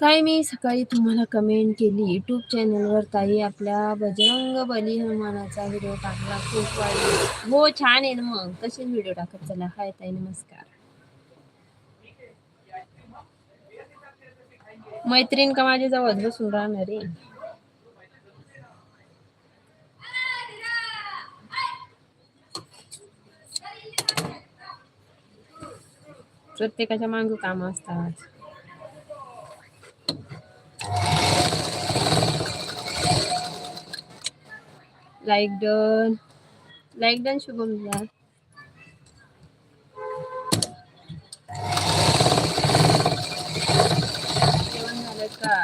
काय मी सकाळी तुम्हाला कमेंट केली. यूट्यूब चॅनलवर ताई आपल्या बजरंग बली हनुमानाचा व्हिडिओ टाकला. खूप वाईट. हो छान आहे ना मग. तसेच व्हिडिओ टाकत? चला हाय ताई नमस्कार. मैत्रीण का माझ्या जवळ बसून राहणार आहे? प्रत्येकाच्या मांग काम असतात. like done like done Shubham जा जेवण झालं का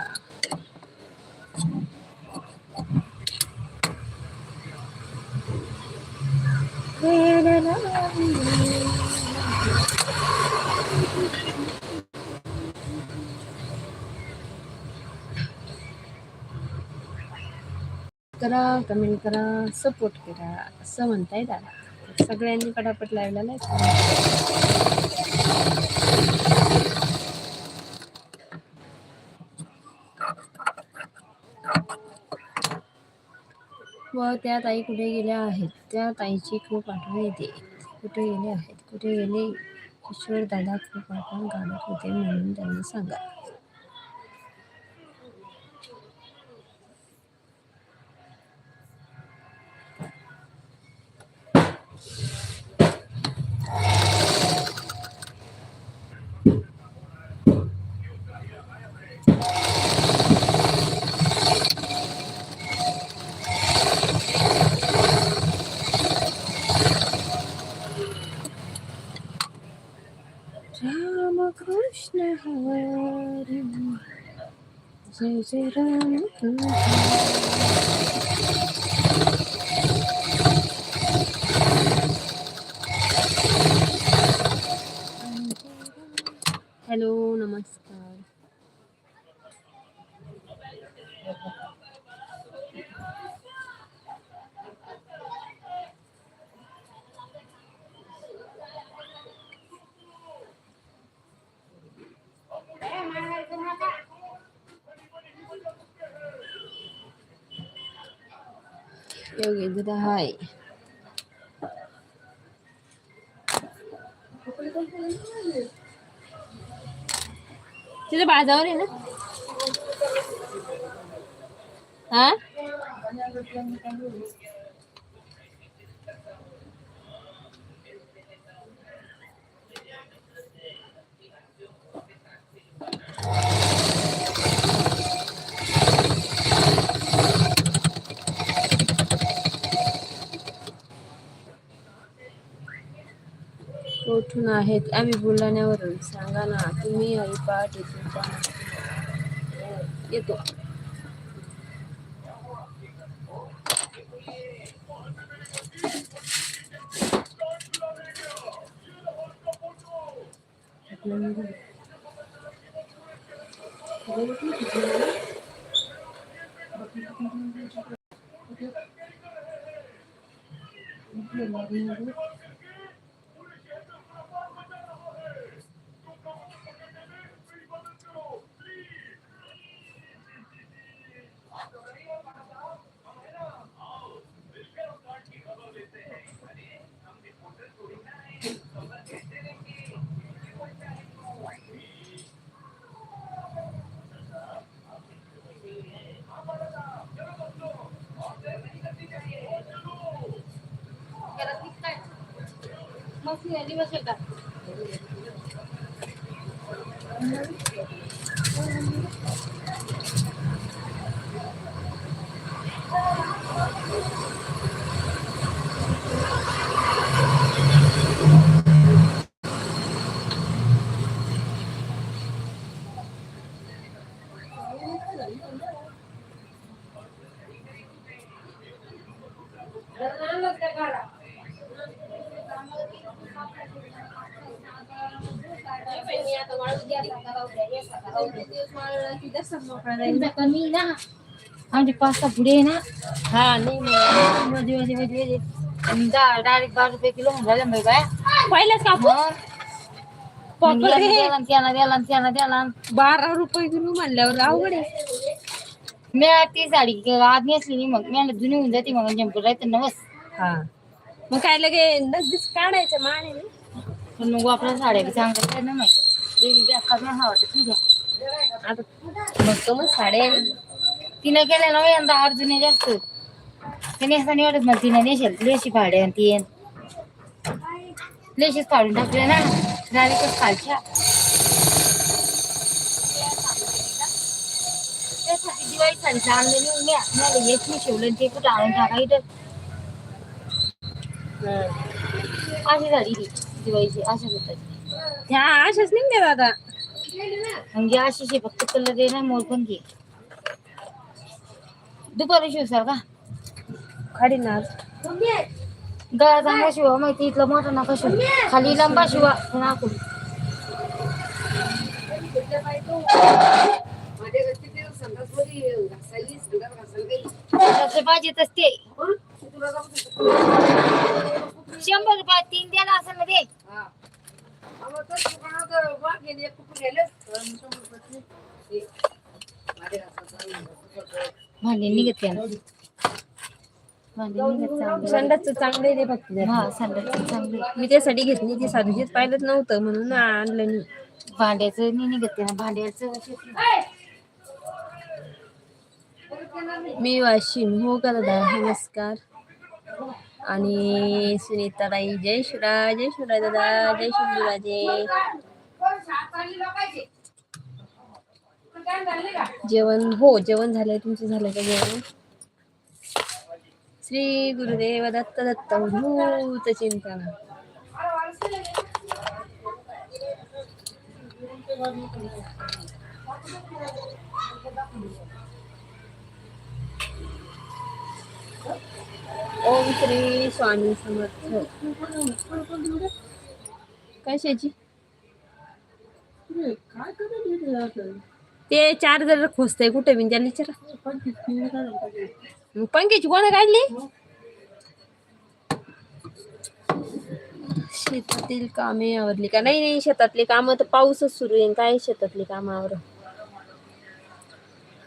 करा कमेंट करा सपोर्ट करा असं म्हणताय दादा. सगळ्यांनी पटापट लावलेला आहे व त्या ताई कुठे गेल्या आहेत? त्या ताईची खूप आठवण येते. कुठे गेले आहेत? कुठे गेले? किशोर दादा खूप आठवण काढत होते म्हणून त्यांनी सांगा. राम कृष्ण हरी जय जय राम हॅलो नमस्कार योगेंद्र दादा हाय तिथे बाजावर आहे ना हा na ami bula ne wuro sanga na tumi ya ipa de tumpa na Más de arriba se va. येतो कमी ना? आमचे पाच सहा पुढे ना? हा नाही डायरेक्ट बारा रुपये किलो राहिल्या बाई. बाया पहिलाच द्याला बारा रुपये किलो म्हणल्यावर अवघड आहे. मी ती साडी आज नेसली मग. मी जुनी होऊन जाते मग. जंपर राहते ना बस हा. मग काय लगे नगदीच काढायचं माने पण मग आपल्या साड्या बी चांगल्या ना माहिती हवा आहे आता बघतो मग साड्या तिने केलं ना यंदा अर्जुने जास्त. ते नेसता निवडत मला तिने लेशी फाड्या आणि ती लेशीच काढून टाकले ना. डायरेक्टच खालच्या. त्यासाठी दिवाळी साडी आणले नेऊन मला येत नाही शिवलं ते कुठं आणून टाका इथं. अशी झाली दिवाळीची अशा होतात ह्या अशाच निघते दादा म्हणजे अशी फक्त कलर आहे ना मोर पण घे दुपारी शिवसार का ना गळा चांगला शिवा माहिती इथलं मोठं नका शिव खाली लंबा शिवा नाकून लक्ष पाहिजेतच ते शंभर रुपये तीन द्याला असं ना ते भांडे निघत संडासचं चांगलं आहे ते फक्त. हा संडासचं चांगले मी त्यासाठी घेतली ती साधूचीच पाहिलंच नव्हतं म्हणून आणलं नाही. भांड्याचं नाही निघत त्या भांड्याचं मी वाशिम. हो का दादा नमस्कार. आणि सुनीताताई जय शिवराय जय शिवराय दादा जय शिवराजे जेवण हो जेवण झालंय. तुमचं झालंय का जेवण? श्री गुरुदेव दत्त दत्त भूत चिंतन. ओम श्री स्वामी समर्थ. कशाची ते चार्जर खोचतंय कुठे मी त्याला विचारा. पंख्याची कोणा काढली? शेतातील कामे आवरली का? नाही नाही शेतातली कामं तर पाऊसच सुरू आहे. काय शेतातली कामावर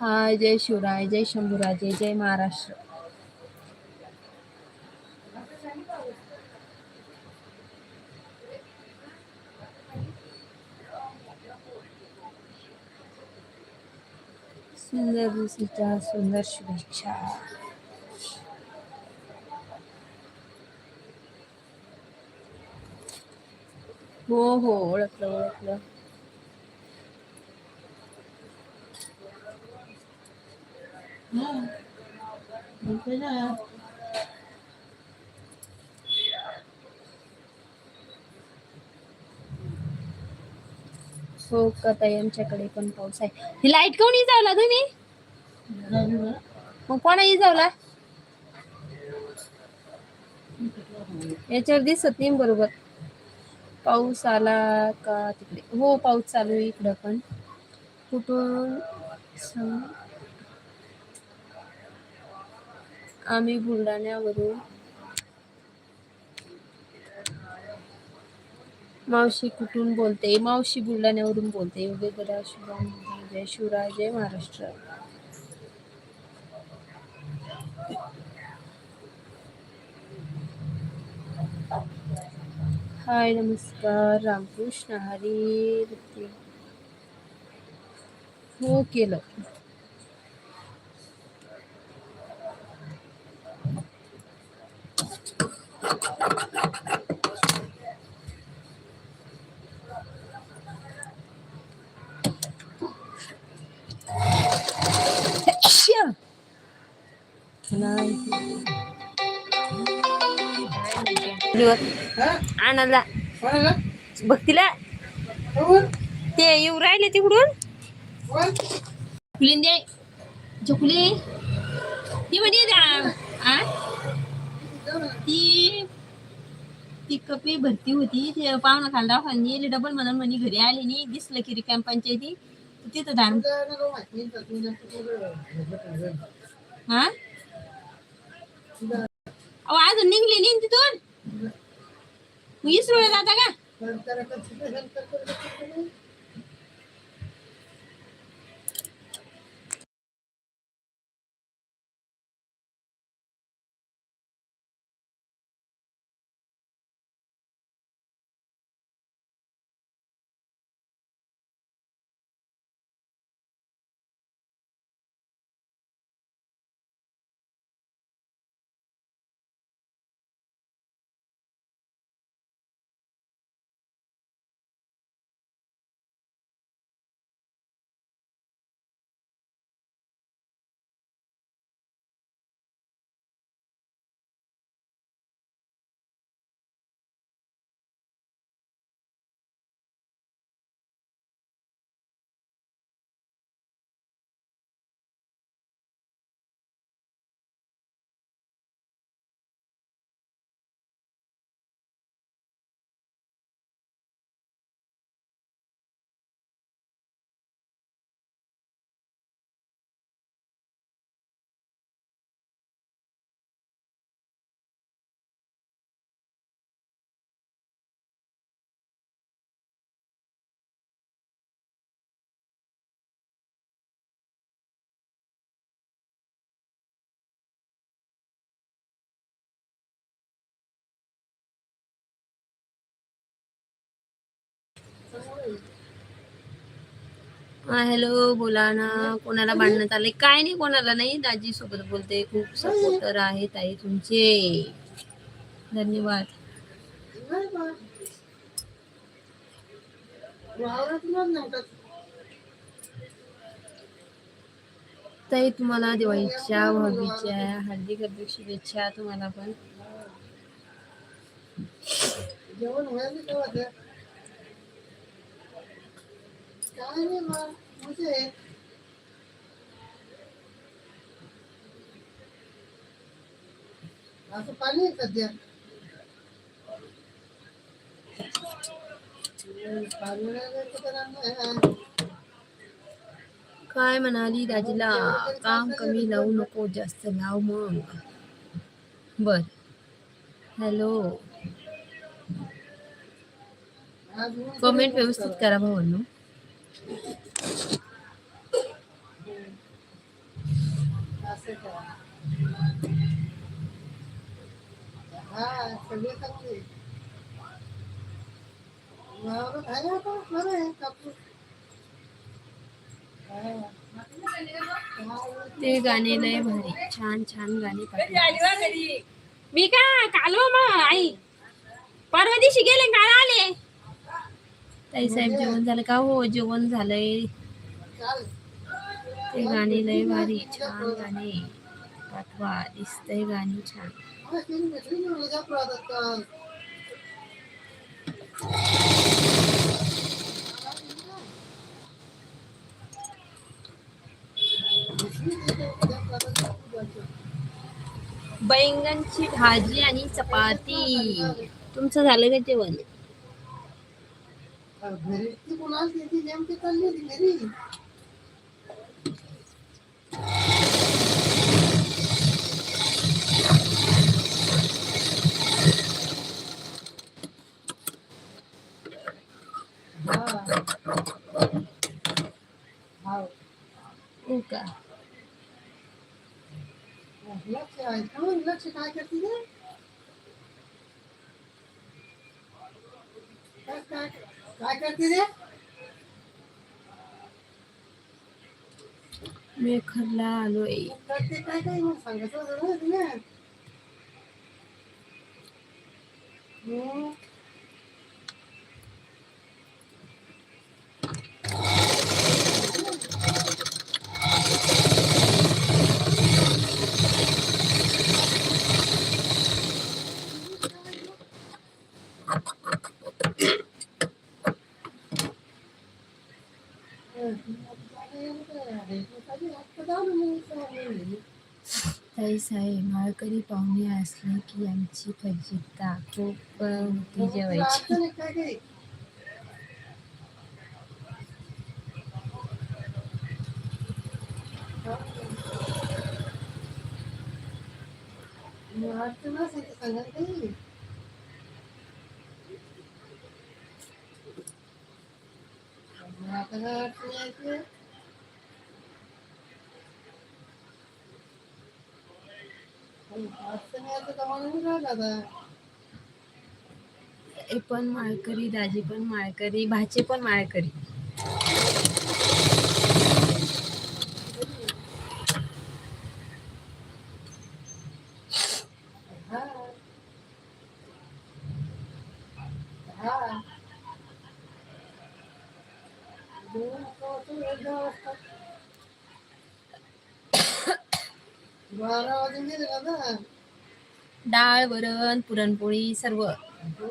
हा जय शिवराय जय शंभूराजे जय महाराष्ट्र. सुंदर दिवशीच्या सुंदर शुभेच्छा हो हो ओळखलं ओळखलं हो का यांच्याकडे आमच्याकडे पण पाऊस आहे. ही लाइट कोण इजावला तुम्ही? मग कोणा इजावला? याच्यावर दिसत नाही बरोबर. पाऊस आला का तिकडे? हो पाऊस चालू आहे इकडं पण. कुठून? आम्ही बुलढाण्यावरून मावशी कुठून बोलते? मावशी बुलढाण्यावरून बोलते. वगैरे शुभम जय शिवराय जय महाराष्ट्र. हाय नमस्कार. रामकृष्ण हरी हो केलं. नाही. आणायला. बघ तिला ते येऊ राहिले तिकडून? खुलीन दे चकुली. ती म्हणे द्या आ? ती ती कपी भरती होती. ते पाहुणा खाली डबल म्हणून म्हणे घरी आली नाही. दिसलं की रिकाम पंचायती तर तिथं धान. हा? अहो अजून निघली नाही तिथून? इसरोला जाता का? हा हॅलो बोला ना. कोणाला भांडण्यात आले काय नाही कोणाला नाही. दाजी सोबत बोलते. खूप सपोर्टर आहेत ताई तुमचे. धन्यवाद. ताई तुम्हाला दिवाळीच्या भावीच्या हार्दिक हार्दिक शुभेच्छा तुम्हाला पण. जेवण काय नाही. असं पाणी आहे सध्या म्हणाली दाजीला? काम कमी लावू नको जास्त लाव मग. बर. हॅलो. कमेंट व्यवस्थित करा भावांनो ते गाणे लय भारी. छान छान गाणे मी का? कालो मग आई. परवा दिवशी गेले काल आले. ताई साहेब जेवण झालं का? हो जेवण झालंय. ते गाणे लय भारी छान गाणे. पाठवा दिसतंय गाणी छान. बैंगनची भाजी आणि चपाती. तुमचं झालं का जेवण? घरी ती कोणाला ती नेमकी चालली होती घरी हा. हाव. हो का लक्ष आहे का मग? लक्ष काय करते रे? काय करते रे मी खरला आलोय करते काय काय मग सांगायचं होतं ना तिने. हम्म. तर ताई साहेब माळकरी पाहुणे असले की आमची फजिता खूप होती जेवायची अडचण आहे काय काही मग अडचण असेल तर सांगा ना काही मग आता काय अडचण यायची अडचण यायचं तर मला नाही राहिलं आता ए पण माळकरी दाजी पण माळकरी भाचे पण माळकरी हा हा दोन वाजता एक दहा वाजता बारा वाजून गेले का ना डाळ वरण पुरणपोळी सर्व हो.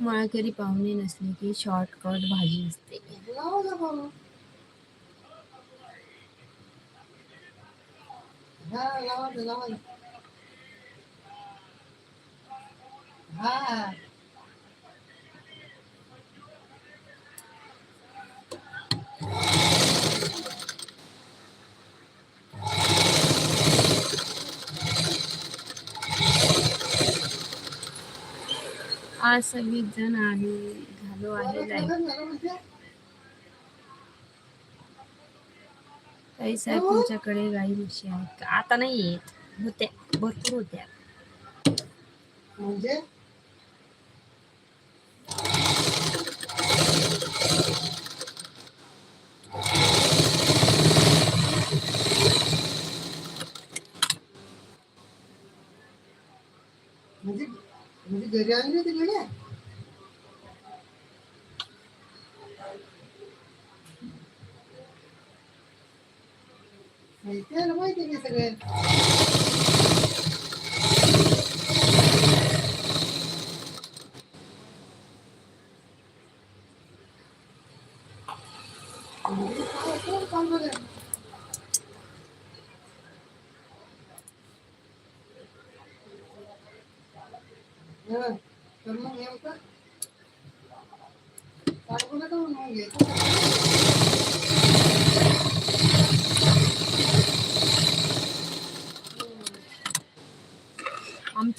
माळकरी पाहुणे नसले की शॉर्टकट भाजी असते. हा. आज सगळी जण आहे झालो आहे लाईव्ह काही साहेब तुमच्याकडे गाई म्हशी आहेत का? आता नाही येत. होत्या. भरपूर होत्या. म्हणजे? म्हणजे घरी आणली होती गाड्या माहिती आहे ना माहिती आहे सगळे म्हणजे काय कोण काम करेल? हा, तर मग नेमकं काढू नका म्हणून घ्यायचं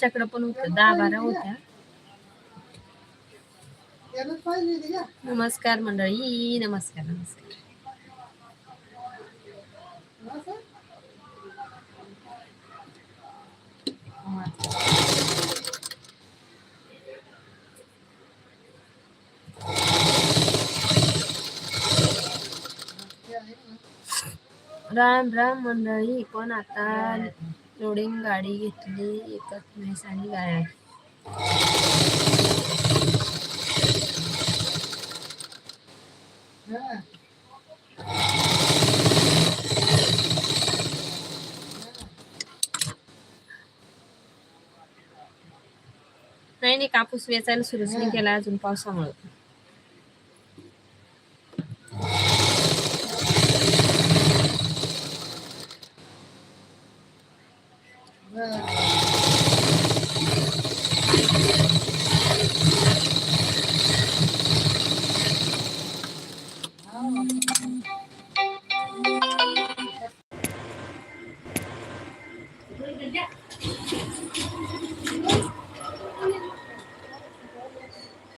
आमच्याकडे पण होतं. दहा बारा होत्या. नमस्कार मंडळी. नमस्कार नमस्कार. राम राम मंडळी. पण आता? लोडिंग गाडी घेतली एकच म्हैस आणि गाय आहे. नाही नाही कापूस वेचायला सुरूच नाही केला अजून पावसामुळे